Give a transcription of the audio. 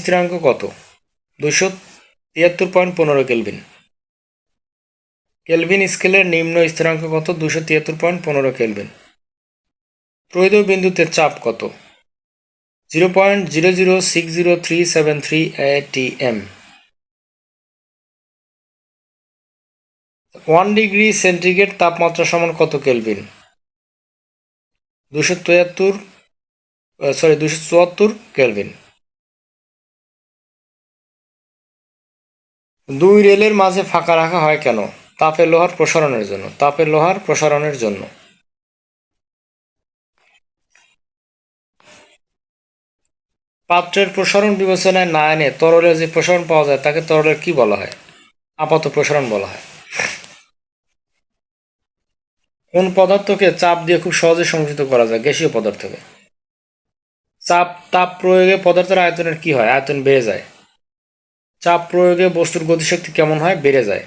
স্থিরাঙ্ক কত? দুশো তিয়াত্তর পয়েন্ট পনেরো কেলভিন। কেলভিন স্কেলের নিম্ন স্থিরাঙ্ক কত? দুশো তিয়াত্তর পয়েন্ট পনেরো কেলভিন। ত্রৈধ বিন্দুতে চাপ কত? Zero point zero zero six zero three seven three ATM one degree centigrade তাপমাত্রা সমান কত কেলভিন? দুশো তিয়াত্তর সরি দুশো চুয়াত্তর কেলভিন। দুই রেলের মাঝে ফাঁকা রাখা হয় কেন? তাপের লোহার প্রসারণের জন্য। তাপের লোহার প্রসারণের জন্য। পাত্রের প্রসারণ বিবেচনায় না এনে তরলের যে প্রসারণ পাওয়া যায়, তাকে তরলের কি বলা হয়? আপাত প্রসারণ বলা হয়। কোন পদার্থকে চাপ দিয়ে খুব সহজে সংযুক্ত করা যায়? গ্যাসীয় পদার্থকে। চাপ, তাপ প্রয়োগে পদার্থের আয়তনের কি হয়? আয়তন বেড়ে যায়। চাপ প্রয়োগে বস্তুর গতিশক্তি কেমন হয়? বেড়ে যায়।